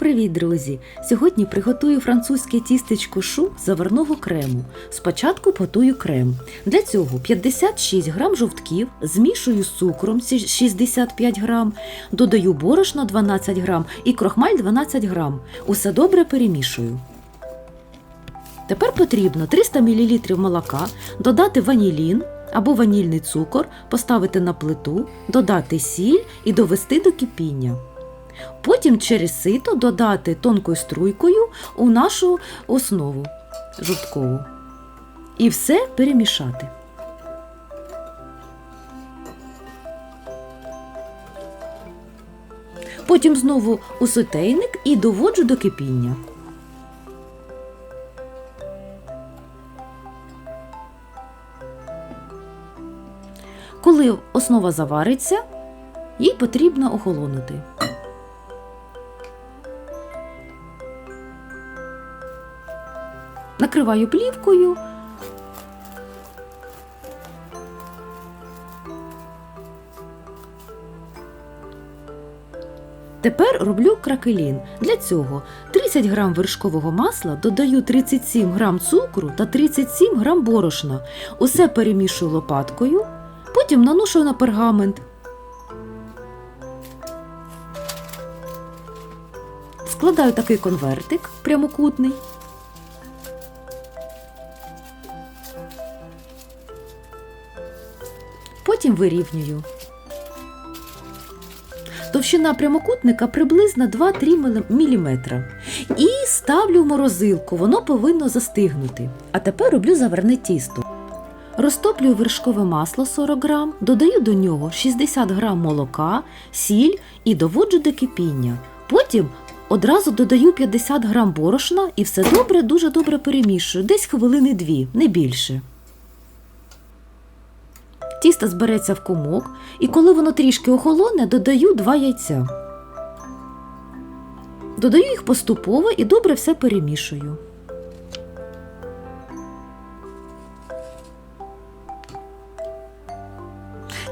Привіт, друзі! Сьогодні приготую французьке тістечко шу заварного крему. Спочатку готую крем. Для цього 56 грам жовтків, змішую з цукром 65 грам, додаю борошно 12 грам і крохмаль 12 грам. Усе добре перемішую. Тепер потрібно 300 мл молока, додати ванілін або ванільний цукор, поставити на плиту, додати сіль і довести до кипіння. Потім через сито додати тонкою струйкою у нашу основу жовткову. І все перемішати. Потім знову у сотейник і доводжу до кипіння. Коли основа завариться, їй потрібно охолонути. Накриваю плівкою. Тепер роблю кракелін. Для цього 30 грам вершкового масла, додаю 37 грам цукру та 37 грам борошна. Усе перемішую лопаткою, потім наношу на пергамент. Складаю такий конвертик прямокутний. Потім вирівнюю. Товщина прямокутника приблизно 2-3 мм. І ставлю в морозилку, воно повинно застигнути. А тепер роблю заварне тісто. Розтоплюю вершкове масло 40 г, додаю до нього 60 г молока, сіль і доводжу до кипіння. Потім одразу додаю 50 г борошна і все добре, дуже добре перемішую, десь хвилини дві, не більше. Тісто збереться в комок, і коли воно трішки охолоне, додаю два яйця. Додаю їх поступово і добре все перемішую.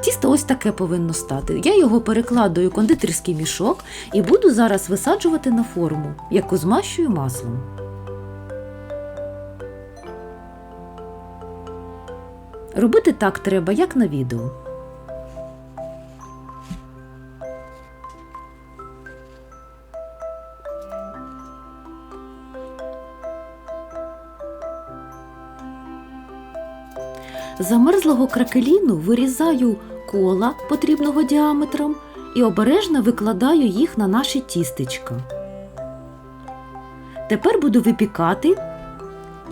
Тісто ось таке повинно стати. Я його перекладаю в кондитерський мішок і буду зараз висаджувати на форму, яку змащую маслом. Робити так треба, як на відео. Замерзлого кракеліну вирізаю кола потрібного діаметром і обережно викладаю їх на наші тістечка. Тепер буду випікати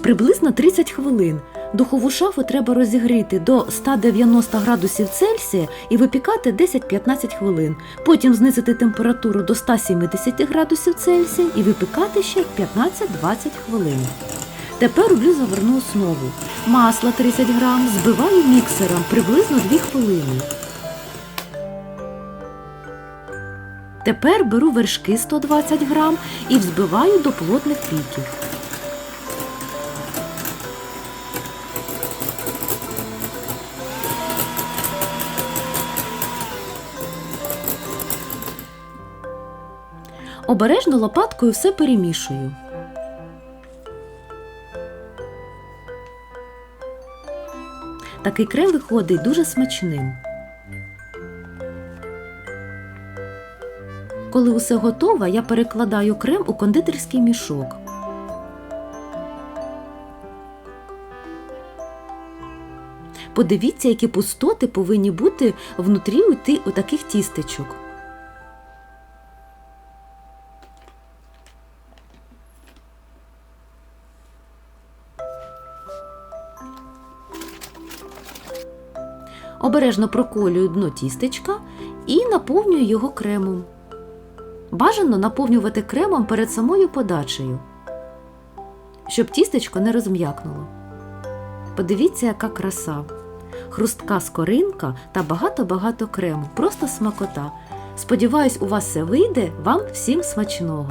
приблизно 30 хвилин. Духову шафу треба розігріти до 190 градусів Цельсія і випікати 10-15 хвилин. Потім знизити температуру до 170 градусів Цельсія і випікати ще 15-20 хвилин. Тепер роблю заварну основу. Масло 30 грам збиваю міксером приблизно 2 хвилини. Тепер беру вершки 120 грам і взбиваю до плотних піків. Обережно лопаткою все перемішую. Такий крем виходить дуже смачним. Коли усе готово, я перекладаю крем у кондитерський мішок. Подивіться, які пустоти повинні бути внутрі у таких тістечок. Обережно проколюю дно тістечка і наповнюю його кремом. Бажано наповнювати кремом перед самою подачею, щоб тістечко не розм'якнуло. Подивіться, яка краса! Хрустка скоринка та багато-багато крему. Просто смакота. Сподіваюсь, у вас все вийде. Вам всім смачного!